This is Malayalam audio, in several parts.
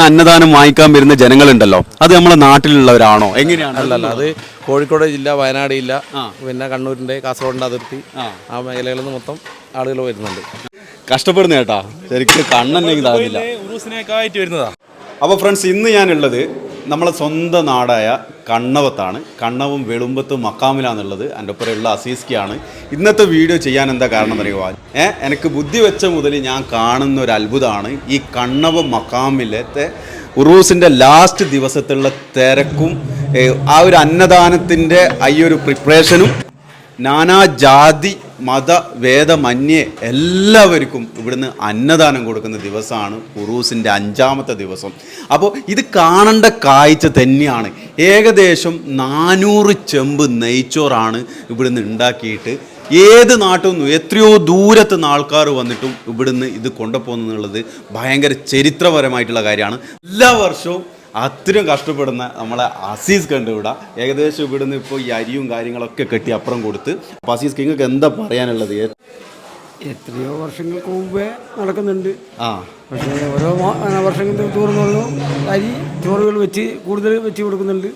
അന്നദാനം വാങ്ങിക്കാൻ വരുന്ന ജനങ്ങളുണ്ടല്ലോ. അത് നമ്മളെ നാട്ടിലുള്ളവരാണോ? എങ്ങനെയാണ്? അല്ലല്ല അത് കോഴിക്കോട് ജില്ല വയനാട് ജില്ല പിന്നെ കണ്ണൂരിന്റെ കാസർഗോഡിന്റെ അതിർത്തി ആ. മേഖലകളിൽ നിന്ന് മൊത്തം ആളുകൾ വരുന്നുണ്ട്. കഷ്ടപ്പെടുന്ന കേട്ടാ ശരിക്കും കണ്ണെന്നെ ഇതാകുന്നില്ല ഉറൂസിനൊക്കെ വരുന്നതാ. അപ്പോൾ ഫ്രണ്ട്സ് ഇന്ന് ഞാനുള്ളത് നമ്മളെ സ്വന്തം നാടായ കണ്ണവത്താണ്. കണ്ണവും വെളുമ്പത്തും മക്കാമിലാന്നുള്ളത് എന്റെ ഒപ്പരമുള്ള അസീസ്കിയാണ് ഇന്നത്തെ വീഡിയോ ചെയ്യാൻ എന്താ കാരണം അറിയുക ഏ എനിക്ക് ബുദ്ധി വെച്ച മുതൽ ഞാൻ കാണുന്ന ഒരു അത്ഭുതമാണ് ഈ കണ്ണവ മക്കാമിലത്തെ ഉറൂസിന്റെ ലാസ്റ്റ് ദിവസത്തുള്ള തിരക്കും ആ ഒരു അന്നദാനത്തിന്റെ ഈ ഒരു പ്രിപ്പറേഷനും നാനാജാതി മത വേദമന്യേ എല്ലാവർക്കും ഇവിടുന്ന് അന്നദാനം കൊടുക്കുന്ന ദിവസമാണ് ഉറൂസിന്റെ അഞ്ചാമത്തെ ദിവസം. അപ്പോൾ ഇത് കാണേണ്ട കാഴ്ച തന്നെയാണ്. ഏകദേശം നാനൂറ് ചെമ്പ് നെയ്ച്ചോറാണ് ഇവിടുന്ന് ഉണ്ടാക്കിയിട്ട് ഏത് നാട്ടിൽ നിന്നും എത്രയോ ദൂരത്ത് നിന്ന് ആൾക്കാർ വന്നിട്ടും ഇവിടുന്ന് ഇത് കൊണ്ടുപോകുന്നുള്ളത് ഭയങ്കര ചരിത്രപരമായിട്ടുള്ള കാര്യമാണ്. എല്ലാ വർഷവും അത്രയും കഷ്ടപ്പെടുന്ന നമ്മളെ അസീസ് കണ്ടുവിടാം ഇവിടെ ഏകദേശം ഇവിടുന്ന് ഇപ്പോൾ ഈ അരിയും കാര്യങ്ങളൊക്കെ കെട്ടി അപ്പുറം കൊടുത്ത്. അപ്പോൾ അസീസ് കിങ്ങൾക്ക് എന്താ പറയാനുള്ളത്? എത്രയോ വർഷങ്ങൾക്ക് മുമ്പേ നടക്കുന്നുണ്ട്. ആ. പക്ഷേ ഓരോ വർഷങ്ങൾക്ക് തോറുന്നോളും അരി ചോറുകൾ വെച്ച് കൂടുതൽ വെച്ച് കൊടുക്കുന്നുണ്ട്.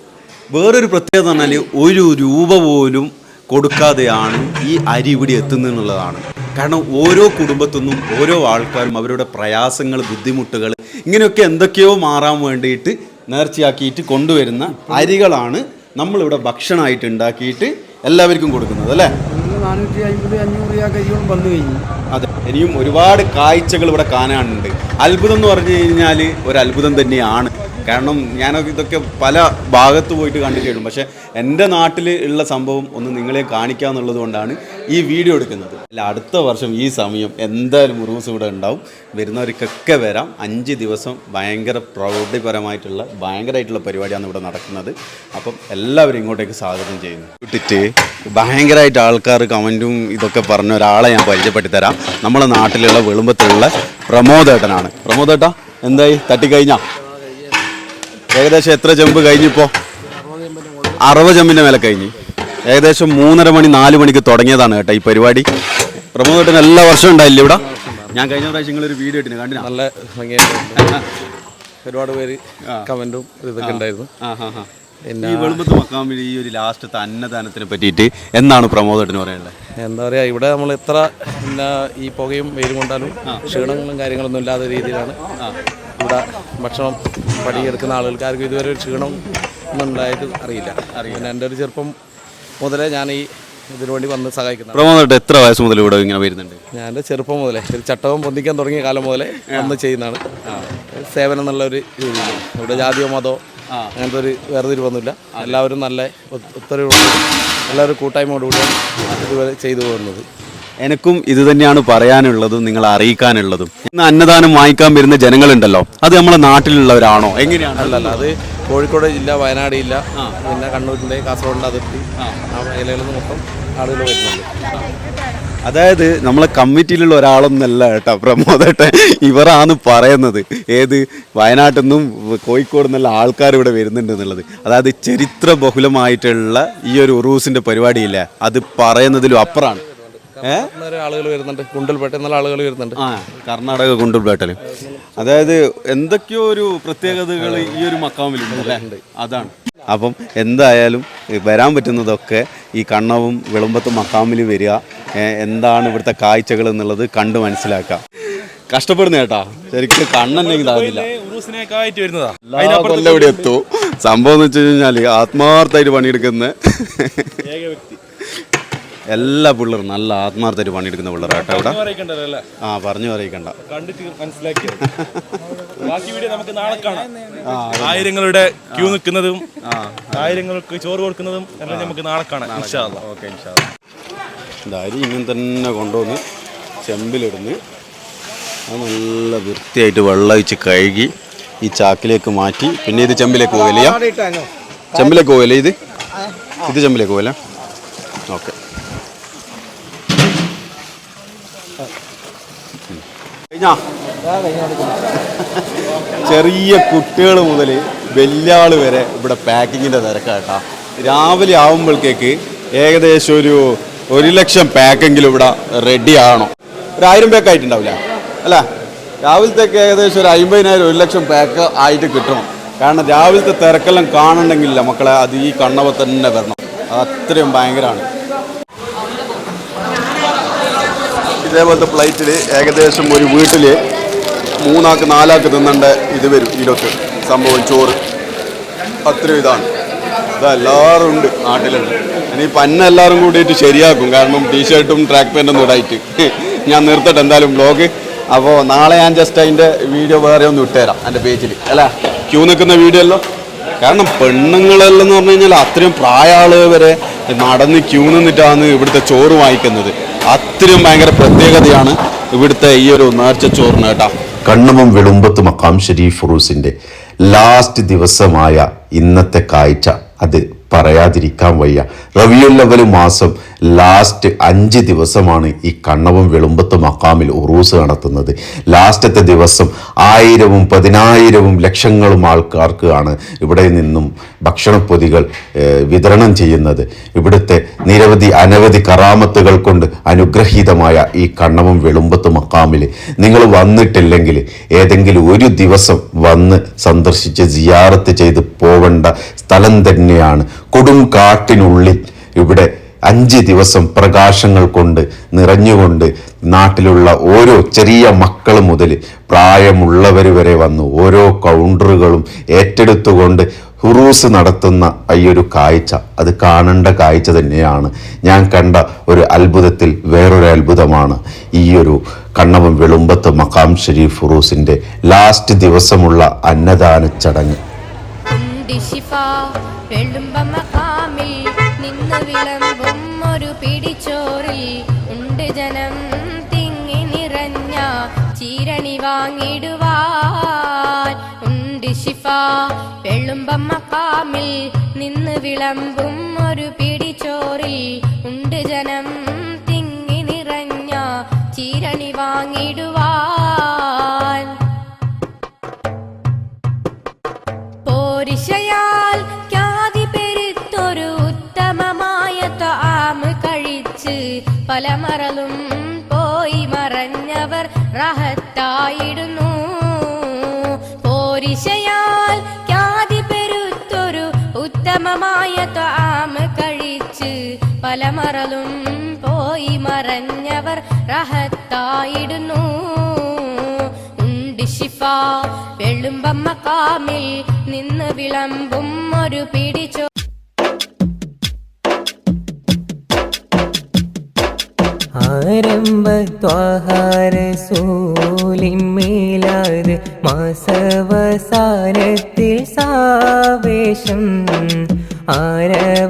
വേറൊരു പ്രത്യേകത പറഞ്ഞാൽ ഒരു രൂപ പോലും കൊടുക്കാതെയാണ് ഈ അരി ഇവിടെ എത്തുന്നതെന്നുള്ളതാണ് കാരണം ഓരോ കുടുംബത്തു നിന്നും ഓരോ ആൾക്കാരും അവരുടെ പ്രയാസങ്ങൾ ബുദ്ധിമുട്ടുകൾ ഇങ്ങനെയൊക്കെ എന്തൊക്കെയോ മാറാൻ വേണ്ടിയിട്ട് നേർച്ചയാക്കിയിട്ട് കൊണ്ടുവരുന്ന അരികളാണ് നമ്മളിവിടെ ഭക്ഷണമായിട്ട് ഉണ്ടാക്കിയിട്ട് എല്ലാവർക്കും കൊടുക്കുന്നത് അല്ലേ? നമ്മൾ നാനൂറ്റി അമ്പത് അഞ്ഞൂറ് രൂപ അരിയോളം വന്നു കഴിഞ്ഞു. അതെ. ഇനിയും ഒരുപാട് കാഴ്ചകൾ ഇവിടെ കാണാനുണ്ട്. അത്ഭുതം എന്ന് പറഞ്ഞു കഴിഞ്ഞാൽ ഒരു അത്ഭുതം തന്നെയാണ്. കാരണം ഞാനൊക്കെ ഇതൊക്കെ പല ഭാഗത്ത് പോയിട്ട് കണ്ടിട്ടുണ്ട് പക്ഷേ എന്റെ നാട്ടിൽ ഉള്ള സംഭവം ഒന്ന് നിങ്ങളെ കാണിക്കുക എന്നുള്ളത് കൊണ്ടാണ് ഈ വീഡിയോ എടുക്കുന്നത്. അല്ല അടുത്ത വർഷം ഈ സമയം എന്തായാലും മുറൂസ് ഇവിടെ ഉണ്ടാവും. വരുന്നവർക്കൊക്കെ വരാം. അഞ്ച് ദിവസം ഭയങ്കര പ്രൗഢിപരമായിട്ടുള്ള ഭയങ്കരമായിട്ടുള്ള പരിപാടിയാണ് ഇവിടെ നടക്കുന്നത്. അപ്പം എല്ലാവരും ഇങ്ങോട്ടേക്ക് സ്വാഗതം ചെയ്യുന്നു. ഇട്ടിട്ട് ഭയങ്കരമായിട്ട് ആൾക്കാർ കമന്റും ഇതൊക്കെ പറഞ്ഞ ഒരാളെ ഞാൻ പരിചയപ്പെടുത്തി തരാം നമ്മളെ നാട്ടിലുള്ള വെളുമ്പത്തിലുള്ള പ്രമോദേട്ടനാണ്. പ്രമോദേട്ടാ എന്തായി? തട്ടിക്കഴിഞ്ഞാ? ഏകദേശം എത്ര ജമ്പ് കഴിഞ്ഞിപ്പോ അറുപത് ജമ്പിന്റെ മേലെ കഴിഞ്ഞ്. ഏകദേശം മൂന്നര മണി നാല് മണിക്ക് തുടങ്ങിയതാണ് കേട്ടോ ഈ പരിപാടി. പ്രമോദേട്ടൻ എല്ലാ വർഷവും ഉണ്ടായില്ലേ ഇവിടെ? ഞാൻ കഴിഞ്ഞ പ്രാവശ്യം നിങ്ങളൊരു വീഡിയോ ഇട്ടിന് കണ്ടിനാ? നല്ല ഒരുപാട് പേര് കമന്റും ഇതൊക്കെ ഉണ്ടായിരുന്നു. ഈ വെളുമ്പത്ത് മക്കാമ്പിൽ ഈ ഒരു ലാസ്റ്റത്തെ അന്നദാനത്തിനെ പറ്റിയിട്ട് എന്നാണ് പ്രമോദേട്ടന് പറയാനുള്ളത് എന്താ പറയുക ഇവിടെ നമ്മൾ എത്ര ഈ പുകയും വെയിലും കൊണ്ടാലും ക്ഷീണങ്ങളും കാര്യങ്ങളൊന്നും ഇല്ലാത്ത രീതിയിലാണ് ഇവിടെ ഭക്ഷണം പടിയെടുക്കുന്ന ആളുകൾക്ക് ആർക്കും ഇതുവരെ ഒരു ക്ഷീണം ഒന്നും ഉണ്ടായിട്ട് അറിയില്ല. പിന്നെ എന്റെ ഒരു ചെറുപ്പം മുതലേ ഞാൻ ഈ ഇതിനു വേണ്ടി വന്ന് സഹായിക്കുന്നത് എത്ര വയസ്സ് മുതൽ ഇവിടെ ഇങ്ങനെ വരുന്നുണ്ട്? ഞാൻ എന്റെ ചെറുപ്പം മുതലേ ഒരു ചട്ടവും പൊന്തിക്കാൻ തുടങ്ങിയ കാലം മുതലേ വന്ന് ചെയ്യുന്നതാണ്. സേവനം എന്നുള്ള ഒരു രീതിയിൽ ഇവിടെ ജാതിയോ മതമോ അങ്ങനത്തെ ഒരു വേർതിരിവൊന്നുമില്ല എല്ലാവരും നല്ല ഒത്തിരി എല്ലാവരും കൂട്ടായ്മയോടുകൂടിയാണ് ഇതുവരെ ചെയ്തു പോകുന്നത്. എനിക്കും ഇത് തന്നെയാണ് പറയാനുള്ളതും നിങ്ങൾ അറിയിക്കാനുള്ളതും. ഇന്ന് അന്നദാനം വാങ്ങിക്കാൻ വരുന്ന ജനങ്ങളുണ്ടല്ലോ അത് നമ്മളെ നാട്ടിലുള്ളവരാണോ? എങ്ങനെയാണ്? അല്ലല്ല അത് കോഴിക്കോട് ജില്ല വയനാട് ജില്ല പിന്നെ കണ്ണൂരിന്റെ കാസർഗോഡിന്റെ അതിർത്തി ആ. മേഖലകളിൽ നിന്ന് മൊത്തം ആളുകൾ വരുന്നുണ്ട്. അതായത് നമ്മളെ കമ്മിറ്റിയിലുള്ള ഒരാളൊന്നല്ല കേട്ടോ പ്രമോദേട്ടെ ഇവരാണ് പറയുന്നത് ഏത് വയനാട്ടിൽ നിന്നും കോഴിക്കോട് നിന്നുള്ള ആൾക്കാർ ഇവിടെ വരുന്നുണ്ട് എന്നുള്ളത്. അതായത് ചരിത്ര ബഹുലമായിട്ടുള്ള ഈ ഒരു ഉറൂസിന്റെ പരിപാടിയില്ല അത് പറയുന്നതിലും അപ്പുറമാണ്. ആളുകൾ വരുന്നുണ്ട്. കുണ്ടൽപേട്ട എന്നുള്ള ആളുകൾ വരുന്നുണ്ട്. ആ കർണാടക കൊണ്ടുപോയിട്ടൽ അതായത് എന്തൊക്കെയോ ഒരു പ്രത്യേകതകൾ ഈ ഒരു മക്കാമിലുണ്ട് അല്ലേ? അതാണ്. അപ്പം എന്തായാലും വരാൻ പറ്റുന്നതൊക്കെ ഈ കണ്ണവും വിളമ്പത്തും മക്കാമിൽ വരിക എന്താണ് ഇവിടുത്തെ കാഴ്ചകൾ എന്നുള്ളത് കണ്ട് മനസ്സിലാക്കാം കഷ്ടപ്പെടുന്ന കേട്ടാ ശരിക്കും കണ്ണെന്നെ ഇതാകുന്നില്ല ഉറൂസിനൊക്കെ വരുന്നതാ. എല്ലാ കൊല്ലം ഇവിടെ എത്തും? സംഭവം എന്ന് വെച്ച് കഴിഞ്ഞാൽ ആത്മാർത്ഥമായിട്ട് പണിയെടുക്കുന്ന എല്ലാ പിള്ളേരും നല്ല ആത്മാർത്ഥമായിട്ട് പണിയെടുക്കുന്ന പിള്ളേരാട്ടോ ഇവിടെ. അറിയിക്കണ്ടല്ലോ അല്ലേ? ആ പറഞ്ഞു അറിയിക്കണ്ട. കണ്ടിട്ട് മനസ്സിലാക്കിയത് ബാക്കി വീഡിയോ നമുക്ക് നാളെ കാണാം. ആയിരങ്ങളുടെ ക്യൂ നിൽക്കുന്നതും ആയിരങ്ങൾക്ക് ചോറ് കൊടുക്കുന്നതും എല്ലാം നമുക്ക് നാളെ കാണാം. ഓക്കെ അരി ഇങ്ങനെ തന്നെ കൊണ്ടുവന്ന് ചെമ്പിലിടുന്ന്. അത് നല്ല വൃത്തിയായിട്ട് വെള്ളം ഒഴിച്ച് കഴുകി ഈ ചാക്കിലേക്ക് മാറ്റി. പിന്നെ ഇത് ചെമ്പിലേക്ക് പോകലില്ല ചെമ്പിലേക്ക് പോകലേ ഇത്? ഇത് ചെമ്പിലേക്ക് പോകലേ ഓക്കെ. ചെറിയ കുട്ടികൾ മുതൽ വലിയ വരെ ഇവിടെ പാക്കിങ്ങിന്റെ തിരക്കാട്ടാ. രാവിലെ ആകുമ്പോഴത്തേക്ക് ഏകദേശം ഒരു ഒരു ലക്ഷം പാക്കെങ്കിലും ഇവിടെ റെഡി ആണോ ഒരു ആയിരം പാക്ക് ആയിട്ടുണ്ടാവില്ല. അല്ല? രാവിലത്തേക്ക് ഏകദേശം ഒരു അമ്പതിനായിരം ഒരു ലക്ഷം പാക്ക് ആയിട്ട് കിട്ടണം. കാരണം രാവിലത്തെ തിരക്കെല്ലാം കാണണമെങ്കിലില്ല മക്കളെ അത് ഈ കണ്ണവ തന്നെ വരണം. അത് അത്രയും ഭയങ്കരമാണ്. ഇതേപോലത്തെ പ്ലേറ്റിൽ ഏകദേശം ഒരു വീട്ടിൽ മൂന്നാക്ക് നാലാക്ക് തിന്നേണ്ട ഇത് വരും ഇരുപത്തി സംഭവം ചോറ്. അത്രയും ഇതാണ്. ഇതെല്ലാവരും ഉണ്ട് നാട്ടിലുണ്ട്. ഇനി അന്ന എല്ലാവരും കൂടിയിട്ട് ശരിയാക്കും. കാരണം ടീഷർട്ടും ട്രാക്ക് പാന്റും ഇടായിട്ട്. ഞാൻ നിർത്തട്ടെ എന്തായാലും ബ്ലോഗ് അപ്പോൾ നാളെ ഞാൻ ജസ്റ്റ് അതിന്റെ വീഡിയോ വേറെ ഒന്ന് ഇട്ടുതരാം എന്റെ പേജിൽ അല്ല? ക്യൂ നിൽക്കുന്ന വീഡിയോ അല്ലോ. കാരണം പെണ്ണുങ്ങളെല്ലാം എന്ന് പറഞ്ഞു കഴിഞ്ഞാൽ അത്രയും പ്രായമാൾ വരെ നടന്ന് ക്യൂ നിന്നിട്ടാണ് ഇവിടുത്തെ ചോറ് വാങ്ങിക്കുന്നത്. അത്രയും ഭയങ്കര പ്രത്യേകതയാണ് ഇവിടുത്തെ ഈ ഒരു നേർച്ച ചോറിന് കേട്ടോ. കണ്ണമം വെളുമ്പത്ത് മക്കാം ഷരീഫ് ഫുറൂസിന്റെ ലാസ്റ്റ് ദിവസമായ ഇന്നത്തെ കാഴ്ച. അത് പറയാതിരിക്കാൻ വയ്യ. റവിയുല്ലവൽ മാസം ലാസ്റ്റ് അഞ്ച് ദിവസമാണ് ഈ കണ്ണവും വെളുമ്പത്തും മക്കാമിൽ ഉറൂസ് നടത്തുന്നത്. ലാസ്റ്റത്തെ ദിവസം ആയിരവും പതിനായിരവും ലക്ഷങ്ങളും ആൾക്കാർക്ക് ആണ് ഇവിടെ നിന്നും ഭക്ഷണപ്പൊതികൾ വിതരണം ചെയ്യുന്നത്. ഇവിടുത്തെ നിരവധി അനവധി കറാമത്തുകൾ കൊണ്ട് അനുഗ്രഹീതമായ ഈ കണ്ണവും വെളുമ്പത്തും മക്കാമിൽ. നിങ്ങൾ വന്നിട്ടില്ലെങ്കിൽ ഏതെങ്കിലും ഒരു ദിവസം വന്ന് സന്ദർശിച്ച് സിയാറത്ത് ചെയ്ത് പോവേണ്ട സ്ഥലം തന്നെയാണ്. കൊടും കാട്ടിനുള്ളിൽ ഇവിടെ അഞ്ച് ദിവസം പ്രകാശങ്ങൾ കൊണ്ട് നിറഞ്ഞുകൊണ്ട് നാട്ടിലുള്ള ഓരോ ചെറിയ മക്കൾ മുതൽ പ്രായമുള്ളവർ വരെ വന്നു ഓരോ കൗണ്ടറുകളും ഏറ്റെടുത്തുകൊണ്ട് ഹുറൂസ് നടത്തുന്ന ഈ ഒരു കാഴ്ച അത് കാണേണ്ട കാഴ്ച തന്നെയാണ്. ഞാൻ കണ്ട ഒരു അത്ഭുതത്തിൽ വേറൊരു അത്ഭുതമാണ് ഈ ഒരു കണ്ണവം വെളുമ്പത്ത് മക്കാം ഷരീഫ് ഹുറൂസിന്റെ ലാസ്റ്റ് ദിവസമുള്ള അന്നദാന ചടങ്ങ്. വെള്ളുമ്പം മക്കാമിൽ നിന്ന് വിളമ്പും ഒരു പിടിച്ചോറിൽ ഉണ്ട് ജനം തിങ്ങി നിറഞ്ഞ ചീരണി വാങ്ങിടുവാൻ. ഉണ്ട് ശിഫ വെള്ളുമ്പം മക്കാമിൽ നിന്ന് വിളമ്പും ഒരു പിടിച്ചോറിൽ ഉണ്ട് ജനം തിങ്ങി നിറഞ്ഞ ചീരണി വാങ്ങിടുവാൻ. പല മറലും പോയി മറഞ്ഞവർ റഹത്തായിടുന്നു. പോരിശയാൽ ഖ്യാതി പെരുത്തൊരു ഉത്തമമായ താമ കഴിച്ച് പലമറലും പോയി മറഞ്ഞവർ റഹത്തായിടുന്നു. ഉണ്ട് ശിഫ കാമിൽ നിന്ന് വിളമ്പും ഒരു പിടിച്ചോ ആരംഭത്വാഹാരസൂലിന്മേലാത് മാസവസാനത്തിൽ സാവേശം ആരവമായുണരുന്ന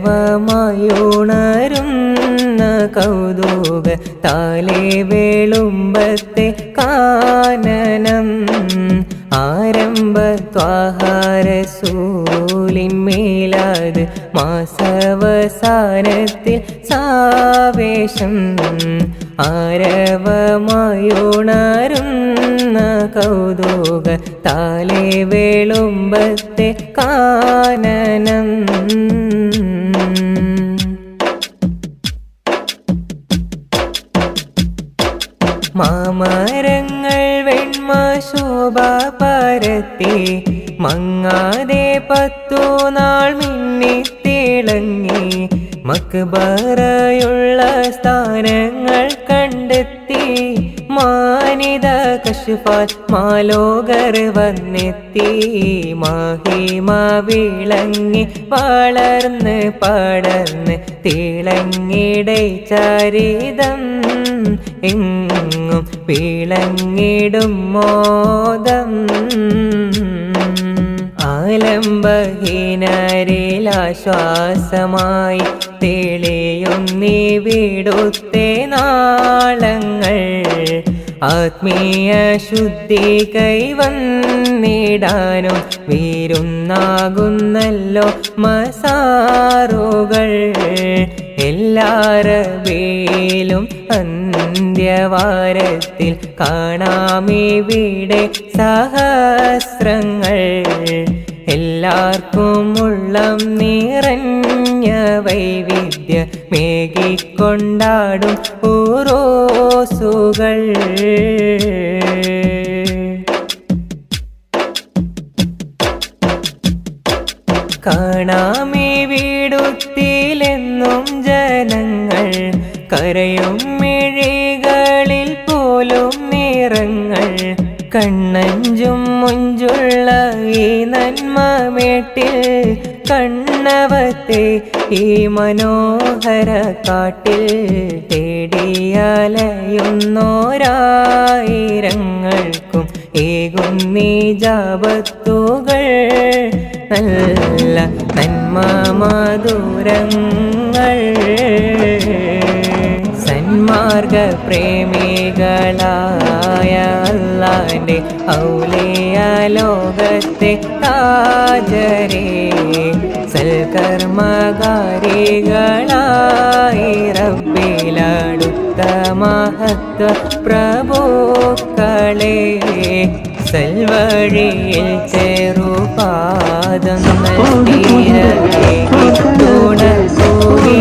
കൗതുക താലേ വേളുമ്പത്തെ കാനനം ആരംഭത്വാഹാരസൂലിന്മേലാത് മാസവസാനത്തിൽ സാവേശം ആരവമായുണരുന്ന കൗതുക താലേ വേളുമ്പത്തെ കാനനം. മാമരങ്ങൾ വെണ്മ ശോഭ പരത്തി മങ്ങാതെ പത്തു നാൾ മിന്നി തിളങ്ങി മക്ബറയുള്ള സ്ഥാനങ്ങൾ കണ്ടെത്തി. മാനിത കശുഫാൽ മാലോകർ വന്നെത്തി. മാഹിമ വിളങ്ങി വളർന്ന് പടർന്ന് തിളങ്ങിടൈ ചരിതം. എങ്ങും പിളങ്ങിടും മോദം. ആലംബഹീനരിലാശ്വാസമായി തെളിയുന്നീ വിടുത്തെ നാളങ്ങൾ. ആത്മീയ ശുദ്ധി കൈവന്നിടാനും വീരുന്നാകുന്നല്ലോ മസാറുകൾ. എല്ലാരവേലും അന്ത്യവാരത്തിൽ കാണാമിവിടെ സഹസ്രങ്ങൾ. എല്ലാവർക്കും ഉള്ളം നിറഞ്ഞ വൈവിധ്യ മേകിക്കൊണ്ടാടും ഓരോസുകൾ കാണാമേ വീടുത്തിലെന്നും ജനങ്ങൾ കരയുമേ നന്മമേട്ടിൽ കണ്ണവത്തെ ഈ മനോഹര കാട്ടിൽ തേടിയാലയുന്നോരായിരങ്ങൾക്കും ഏകുന്നീ ജാപത്തുകൾ. നല്ല നന്മ മധുരങ്ങൾ. സന്മാർഗ പ്രേമികളായ അല്ലാന്റെ ഔലിയ ലോകത്തെ താജരേ സൽക്കർമ്മകാരികളായി റബ്ബിലടുത്ത മഹത്വ പ്രഭുക്കളെ സൽവഴിയിൽ ചെറുപാദം നൽകിയതേ തുണസൂരി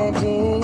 লেগে